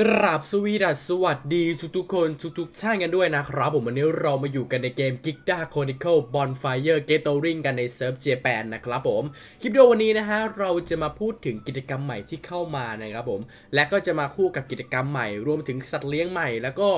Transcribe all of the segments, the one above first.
กราบสวีดัสสวัสดีทุกทุกๆคนทุกทุกๆท่านกันด้วยนะครับ ผมวันนี้เรามาอยู่กันในเกม g i g d a Chronicle Bonfire Gathering กันในเซิร์ฟเจแปนนะครับผม คลิปวิดีโอวันนี้นะฮะเราจะมาพูดถึงกิจกรรมใหม่ที่เข้ามานะครับผม และก็จะมาคู่กับกิจกรรมใหม่ รวมถึงสัตว์เลี้ยงใหม่ แล้วก็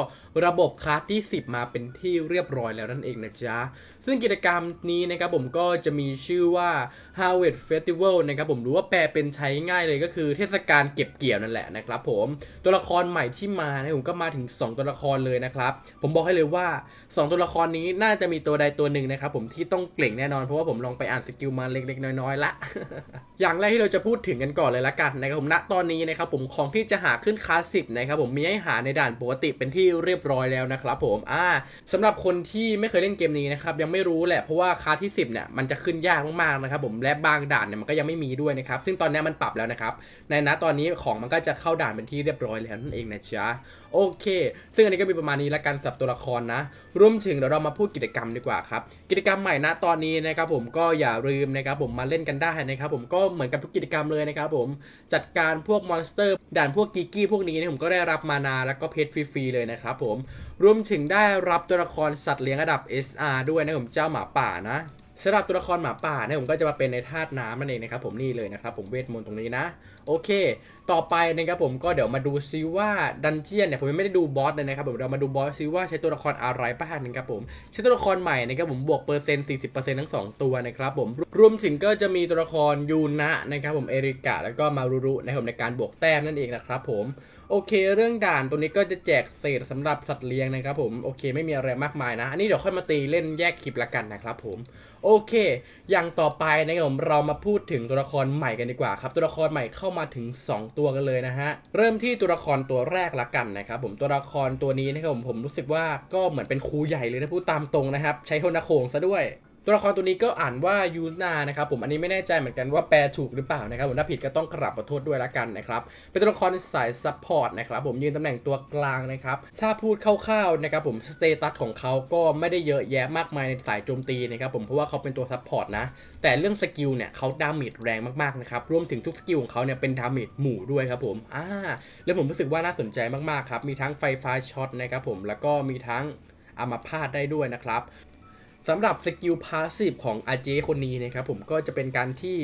ระบบคลาสที่ 10 มาเป็นที่เรียบร้อยแล้วนั่นเองนะจ๊ะ ซึ่งกิจกรรมนี้นะครับผมก็จะมีชื่อว่า Harvest Festival นะครับผมหรือว่าแปลเป็นใช้ง่ายเลยก็คือเทศกาลเก็บเกี่ยวนั่นแหละนะครับผมตัวละคครใหม่ที่มานะผมก็มาถึง 2 ตัวละครเลยนะครับ ผมบอกให้เลยว่า 2 ตัวละครนี้น่าจะมีตัวใดตัวหนึ่งนะครับผมที่ต้องเก่งแน่นอนเพราะว่าผมลองไปอ่านสกิลมาเล็กๆ น้อยๆละ อย่างแรกที่เราจะพูดถึงกันก่อนเลยละกันนะครับผมณตอนนี้นะครับผมของที่จะหาขึ้นคลาสสิกนะครับผมมีให้หาในด่านปกติเป็นที่เรียบร้อยแล้วนะครับผมอ่าสำหรับคนที่ไม่เคยเล่นเกมนี้นะครับยังไม่รู้แหละเพราะว่าคลาสที่ 10เนี่ยมันจะขึ้นยากมากๆนะครับผมและบางด่านเนี่ยมันก็ยังไม่มีด้วยนะครับซึ่งตอนนี้มันปรับแล้วนะครับในณตอนนี้ของมันก็จะเข้าด่านเป็นที่เรียบร้อยแล้วนั่นเองนะจ๊ะโอเค ซึ่งอันนี้ก็มีประมาณนี้ละกันสำหรับตัวละครนะ รวมถึงเดี๋ยวเรามาพูดกิจกรรมดีกว่าครับ กิจกรรมใหม่นะตอนนี้นะครับผมก็อย่าลืมนะครับผมมาเล่นกันได้นะครับผมก็เหมือนกับทุกกิจกรรมเลยนะครับผมจัดการพวกมอนสเตอร์ ด่านพวกกิกกี้พวกนี้เนี่ยผมก็ได้รับมานาแล้วก็เพชรฟรีๆเลยนะครับผมรวมถึงได้รับตัวละครสัตว์เลี้ยงระดับ SR ด้วยนะผมเจ้าหมาป่านะ สำหรับตัวละครหมาป่าเนี่ยผมก็จะมาเป็นในธาตุน้ำนั่นเองนะครับผมนี่เลยนะครับผมเวทมนต์ตรงนี้นะ โอเค ต่อไปนะครับผมก็เดี๋ยวมาดูซิว่าดันเจียนเนี่ยผมยังไม่ได้ดูบอสเลยนะครับผมเรามาดูบอสซิว่าใช้ตัวละครอะไรบ้างนะครับผมใช้ตัวละครใหม่นะครับผมบวกเปอร์เซ็นต์40%ทั้ง2ตัวนะครับผมรวมถึงก็จะมีตัวละครยูนะนะครับผมเอริกะแล้วก็มารุรุนะครับในการบวกแต้มนั่นเองนะครับผมโอเค เรื่องด่านตัวนี้ก็จะแจกเศษสำหรับสัตว์เลี้ยงนะครับผมโอเค ไม่มีอะไรมากมายนะ อันนี้เดี๋ยวค่อยมาตีเล่นแยกคลิปละกันนะครับผม โอเค อย่างต่อไปนะครับผมเรามาพูดถึงตัวละครใหม่กันดีกว่าครับ ตัวละครใหม่เข้ามาถึง 2 ตัวกันเลยนะฮะ เริ่มที่ตัวละครตัวแรกละกันนะครับผมตัวละครตัวนี้นะครับผมผมรู้สึกว่าก็เหมือนเป็นครูใหญ่เลยนะพูดตามตรงนะครับ ใช้โทนโคงซะด้วย ตัวละครตัวนี้ก็อ่านว่ายูนานะครับผมอันนี้ไม่แน่ใจเหมือนกันว่าแปลถูกหรือเปล่านะครับผมถ้าผิดก็ต้องกราบขอโทษด้วยละกันนะครับเป็นตัวละครสายซัพพอร์ตนะครับผมยืนตำแหน่งตัวกลางนะครับถ้าพูดคร่าวๆนะครับผมสเตตัสของเขาก็ไม่ได้เยอะแยะมากมายในสายโจมตีนะครับผมเพราะว่าเขาเป็นตัวซัพพอร์ตนะแต่เรื่องสกิลเนี่ยเขาดาเมจแรงมากๆนะครับรวมถึงทุกสกิลของเขาเนี่ยเป็นดาเมจหมู่ด้วยครับผมอ่าแล้วผมรู้สึกว่าน่าสนใจมากๆครับมีทั้งไฟฟ้าช็อตนะครับผมแล้วก็มีทั้งอามาพาตได้ด้วยนะครับ สำหรับสกิลพาสซีฟของอาเจคนนี้นะครับผมก็จะเป็นการที่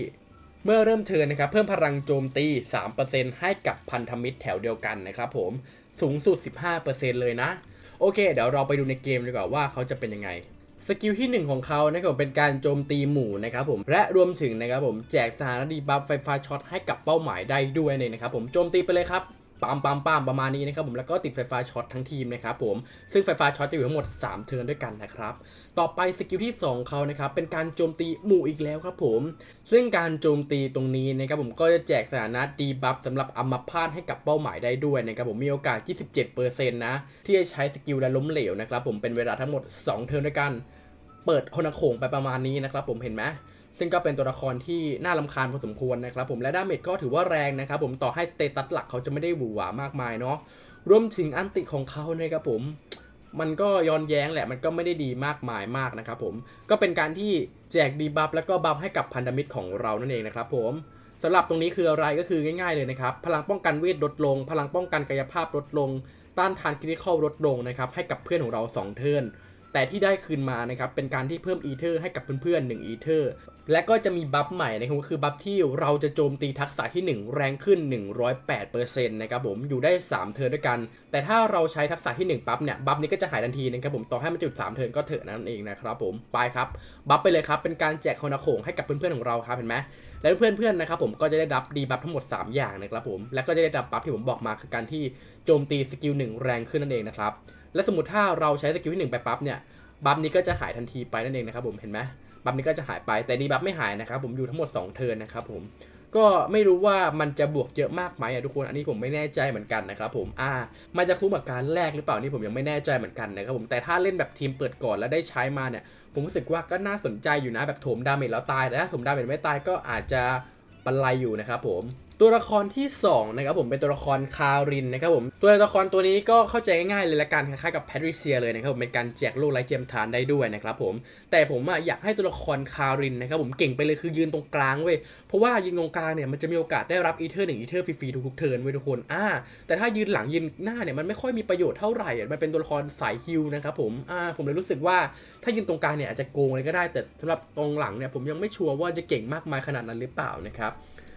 เมื่อเริ่มเทินนะครับเพิ่มพลังโจมตี 3%ให้กับพันธมิตรแถวเดียวกันนะครับผมสูงสุด 15%เลยนะ โอเค เดี๋ยวเราไปดูในเกมดีกว่าว่าเขาจะเป็นยังไง สกิลที่ 1 ของเขานะครับเป็นการโจมตีหมู่นะครับผมและรวมถึงนะครับผมแจกสถานะดีบัฟไฟฟ้าช็อตให้กับเป้าหมายได้ด้วยเนี่ยนะครับผมโจมตีไปเลยครับ ปามปามปามประมาณนี้นะครับผมแล้วก็ติดไฟฟ้าช็อตทั้งทีมนะครับผมซึ่งไฟฟ้าช็อตจะอยู่ทั้งหมด 3 เทิร์นด้วยกันนะครับต่อไปสกิลที่ 2 เขานะครับเป็นการโจมตีหมู่อีกแล้วครับผม ซึ่งการโจมตีตรงนี้นะครับผมก็จะแจกสถานะดีบัฟสำหรับอัมพาตให้กับเป้าหมายได้ด้วยนะครับผมมีโอกาส 27%นะที่จะใช้สกิลและล้มเหลวนะครับผมเป็นเวลาทั้งหมด 2 เทิร์นด้วยกัน เปิดโฮนาโขงไปประมาณนี้นะครับผมเห็นไหม ซึ่งก็เป็นตัวละครที่น่าลำคาญพอสมควรนะครับผมและดาเมจก็ถือว่าแรงนะครับผมต่อให้สเตตัสหลักเขาจะไม่ได้หวือหวามากมายเนาะรวมถึงอันติของเขานะครับผม มันก็ย้อนแย้งแหละมันก็ไม่ได้ดีมากมายมากนะครับผมก็เป็นการที่แจกดีบัฟแล้วก็บัฟให้กับพันธมิตรของเรานั่นเองนะครับผมสำหรับตรงนี้คืออะไรก็คือง่ายๆเลยนะครับ พลังป้องกันเวทลดลง พลังป้องกันกายภาพลดลง ต้านทานคริติคอลลดลงนะครับให้กับเพื่อนของเรา 2 เทิร์นแต่ที่ได้คืนมานะครับเป็นการที่เพิ่มอีเทอร์ให้กับเพื่อนๆ1อีเทอร์ และก็จะมีบัฟใหม่นะครับก็คือบัฟที่เราจะโจมตีทักษะที่ 1 แรงขึ้น 108%นะครับผมอยู่ได้ 3 เทิร์นด้วยกัน แต่ถ้าเราใช้ทักษะที่ 1 ปั๊บเนี่ยบัฟนี้ก็จะหายทันทีนะครับผมต่อให้มันจุด 3 เทิร์นก็เถอะนั่นเองนะครับผมไปครับบัฟไปเลยครับเป็นการแจกคอนาโขงให้กับเพื่อนๆของเราครับเห็นไหมและเพื่อนๆนะครับผมก็จะได้รับดีบัฟทั้งหมด 3 อย่างนะครับผมและก็จะได้รับบัฟที่ผมบอกมาคือการที่โจมตีสกิล1แรงขึ้นนั่นเองนะครับและสมมติถ้าเราใช้สกิลที่1ไปปั๊บเนี่ยบัฟนี้ก็จะหายทันทีไปนั่นเองนะครับผมเห็นไหม บัฟนี้ก็จะหายไปแต่ดีบัฟไม่หายนะครับผมอยู่ทั้งหมด 2 เทิร์นนะครับผมก็ไม่รู้ว่ามันจะบวกเยอะมากไหมอะทุกคนอันนี้ผมไม่แน่ใจเหมือนกันนะครับผมอ่ามันจะคุ้มกับการแลกหรือเปล่านี่ผมยังไม่แน่ใจเหมือนกันนะครับผมแต่ถ้าเล่นแบบทีมเปิดก่อนแล้วได้ใช้มาเนี่ยผมรู้สึกว่าก็น่าสนใจอยู่นะแบบถมดาเมจแล้วตายแต่ถ้าถมดาเมจไม่ตายก็อาจจะบรรลัยอยู่นะครับผม ตัวละครที่2นะครับผมเป็นตัวละครคารินนะครับผมตัวละครตัวนี้ก็เข้าใจง่ายๆเลยละกันคล้ายๆกับแพทริเซียเลยนะครับผมเป็นการแจกโล่ไร้เทียมทานได้ด้วยนะครับผมแต่ผมอยากให้ตัวละครคารินนะครับผมเก่งไปเลยคือยืนตรงกลางเว้ยเพราะว่ายืนตรงกลางเนี่ยมันจะมีโอกาสได้รับอีเทอร์หนึ่งอีเทอร์ฟรีๆทุกๆเทิร์นเว้ยทุกคนอ่าแต่ถ้ายืนหลังยืนหน้าเนี่ยมันไม่ค่อยมีประโยชน์เท่าไหร่มันเป็นตัวละครสายฮิลนะครับผมอ่าผมเลยรู้สึกว่าถ้ายืนตรงกลางเนี่ยอาจจะโกงเลยก็ได้ แต่สำหรับตรงหลังเนี่ยผมยังไม่ชัวร์ว่าจะเก่งมากมายขนาดนั้นหรือเปล่านะครับ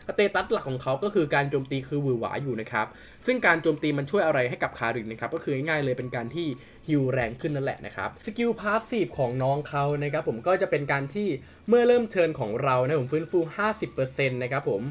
สเตตัสหลักของเขาก็คือการโจมตีคือหวือหวาอยู่นะครับ ซึ่งการโจมตีมันช่วยอะไรให้กับคารินนะครับ ก็คือง่ายๆเลยเป็นการที่ฮิวแรงขึ้นนั่นแหละนะครับ สกิลพาสซีฟของน้องเขานะครับผมก็จะเป็นการที่เมื่อเริ่มเทิร์นของเรานะผมฟื้นฟู 50%นะครับผม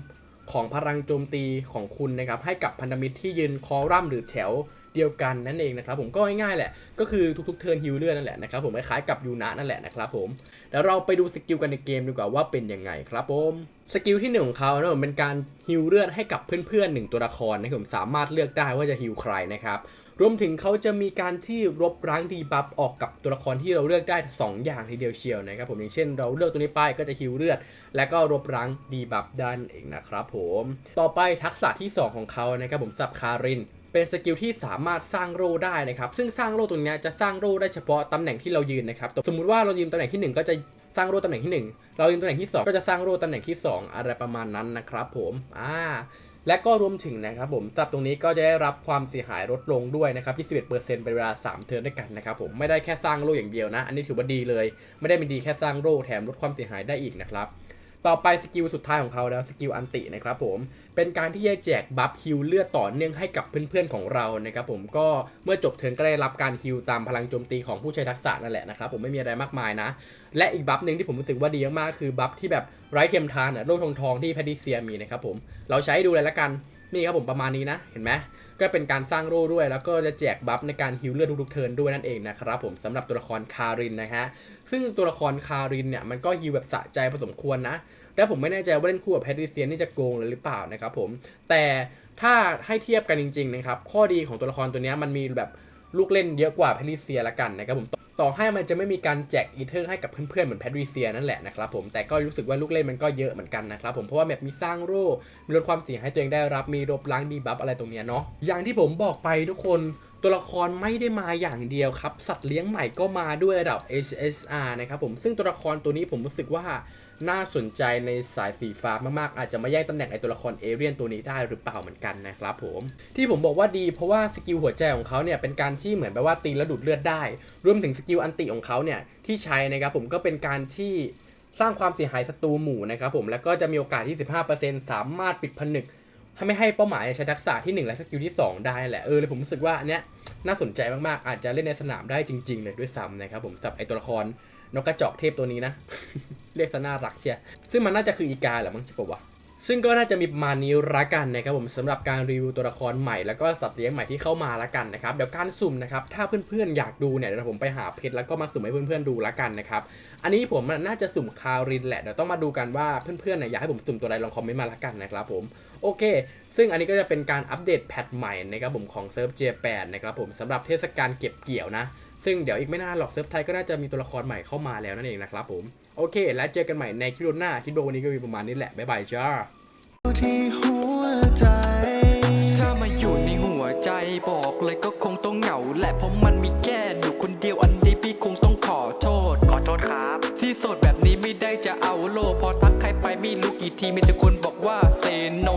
ของพลังโจมตีของคุณนะครับให้กับพันธมิตรที่ยืนคอรัมหรือแถว เดียวกันนั่นเองนะครับผมก็ง่ายๆแหละ ก็คือทุกๆเทิร์นฮิวเลือดนั่นแหละนะครับผมคล้ายๆกับยูนะนั่นแหละนะครับผมเดี๋ยวเราไปดูสกิลกันในเกมดีกว่าว่าเป็นยังไงครับผมสกิลที่หนึ่งของเขานะผมเป็นการฮิวเลือดให้กับเพื่อนๆหนึ่งตัวละครนะครับผมสามารถเลือกได้ว่าจะฮิวใครนะครับรวมถึงเขาจะมีการที่ลบล้างดีบัฟออกกับตัวละครที่เราเลือกได้ 2 อย่างทีเดียวเชียวนะครับผมอย่างเช่นเราเลือกตัวนี้ไปก็จะฮิวเลือด และก็ลบล้างดีบัฟด้านเองนะครับผม ต่อไปทักษะที่ 2 ของเขานะครับผมสับคาริน เป็นสกิลที่สามารถสร้างโร่ได้นะครับ ซึ่งสร้างโร่ตรงนี้จะสร้างโร่ได้เฉพาะตำแหน่งที่เรายืนนะครับ สมมุติว่าเรายืนตำแหน่งที่ 1 ก็จะสร้างโร่ตำแหน่งที่ 1 เรายืนตำแหน่งที่ 2 ก็จะสร้างโร่ตำแหน่งที่ 2 อะไรประมาณนั้นนะครับผม อ่า และก็รวมถึงนะครับผมสำหรับตรงนี้ก็จะได้รับความเสียหายลดลงด้วยนะครับ21%เป็นเวลา 3 เทิร์นด้วยกันนะครับผม ไม่ได้แค่สร้างโร่อย่างเดียวนะ อันนี้ถือว่าดีเลย ไม่ได้มีดีแค่สร้างโร่แถมลดความเสียหายได้อีกนะครับ ต่อไปสกิลสุดท้ายของเขาแล้วสกิลอันตินะครับผมเป็นการที่จะแจกบัฟฮิลเลือดต่อเนื่องให้กับเพื่อนๆของเรานะครับผมก็เมื่อจบเทิร์นก็ได้รับการฮิลตามพลังโจมตีของผู้ใช้ทักษะนั่นแหละนะครับผมไม่มีอะไรมากมายนะ และอีกบัฟหนึ่งที่ผมรู้สึกว่าดีมากๆคือบัฟที่แบบไร้เทียมทานอะโล่ทองทองที่แพดิเซียมีนะครับผมเราใช้ดูเลยละกัน นี่ครับผมประมาณนี้นะ เห็นไหมก็เป็นการสร้างโร่ด้วย แล้วก็จะแจกบัฟในการฮิลเลือดทุกๆเทิร์นด้วยนั่นเองนะครับผมสำหรับตัวละครคารินนะฮะซึ่งตัวละครคารินเนี่ยมันก็ฮิลแบบสะใจพอสมควรนะและผมไม่แน่ใจว่าเล่นคู่กับแพทริเซียนนี่จะโกงเลยหรือเปล่านะครับผมแต่ถ้าให้เทียบกันจริงๆนะครับข้อดีของตัวละครตัวนี้มันมีแบบ ลูกเล่นเยอะกว่าแพทริเซียละกันนะครับผมต่อให้มันจะไม่มีการแจกอีเทอร์ให้กับเพื่อนๆ เหมือนแพทริเซียนั่นแหละนะครับผมแต่ก็รู้สึกว่าลูกเล่นมันก็เยอะเหมือนกันนะครับผมเพราะว่าแบบมีสร้างโร่มีลดความเสี่ยงให้ตัวเองได้รับมีลบล้างดีบัฟอะไรตรงเนี้ยเนาะอย่างที่ผมบอกไปทุกคน ตัวละครไม่ได้มาอย่างเดียวครับ สัตว์เลี้ยงใหม่ก็มาด้วยระดับ HSR นะครับผมซึ่งตัวละครตัวนี้ผมรู้สึกว่าน่าสนใจในสายสีฟ้ามากๆ อาจจะมาแย่งตำแหน่งไอตัวละครเอเรียนตัวนี้ได้หรือเปล่าเหมือนกันนะครับผมที่ผมบอกว่าดีเพราะว่าสกิลหัวใจของเขาเนี่ยเป็นการที่เหมือนแบบว่าตีแล้วดูดเลือดได้ รวมถึงสกิลอันติของเขาเนี่ยที่ใช้นะครับผมก็เป็นการที่สร้างความเสียหายศัตรูหมู่นะครับผมแล้วก็จะมีโอกาสที่ 15%สามารถปิดผนึก ถ้าไม่ให้เป้าหมายใช้ทักษะที่ 1 และสกิลที่ 2 ได้แหละ เออเลยผมรู้สึกว่าอันเนี้ยน่าสนใจมากๆ อาจจะเล่นในสนามได้จริง ๆ เลยด้วยซ้ำนะครับผมสับไอตัวละครนกกระจอกเทพตัวนี้นะ เรียกซะน่ารักเชียซึ่งมันน่าจะคืออีกาแหละมั้งใช่ปะวะ ซึ่งก็น่าจะมีประมาณนี้ละกันนะครับผมสำหรับการรีวิวตัวละครใหม่แล้วก็สัตว์เลี้ยงใหม่ที่เข้ามาละกันนะครับเดี๋ยวการสุ่มนะครับถ้าเพื่อนๆอยากดูเนี่ยเดี๋ยวผมไปหาเพจแล้วก็มาสุ่มให้เพื่อนๆดูละกันนะครับอันนี้ผมน่าจะสุ่มคารินแหละเดี๋ยวต้องมาดูกันว่าเพื่อนๆเนี่ยอยากให้ผมสุ่มตัวใดลองคอมเมนต์มาละกันนะครับผมโอเค ซึ่งอันนี้ก็จะเป็นการอัปเดตแพทใหม่นะครับผมของเซิร์ฟเจแปนนะครับผมสำหรับเทศกาลเก็บเกี่ยวนะ ซึ่งเดี๋ยวอีกไม่นานหรอกเซิร์ฟไทยก็น่าจะมีตัวละครใหม่เข้ามาแล้วนั่นเองนะครับผมโอเค แล้วเจอกันใหม่ในคลิปหน้าคลิปโดวันนี้ก็มีประมาณนี้แหละบ๊ายบายจ้าที่หัวใจถ้ามาอยู่ในหัวใจบอกเลยก็คงต้องเหงาแหละเพราะมันมีแค่อยู่คนเดียวอันนี้พี่คงต้องขอโทษ ขอโทษครับ ที่โสดแบบนี้ไม่ได้จะเอาโล พอทักใครไปไม่รู้กี่ทีมีแต่คนบอกว่าเซโน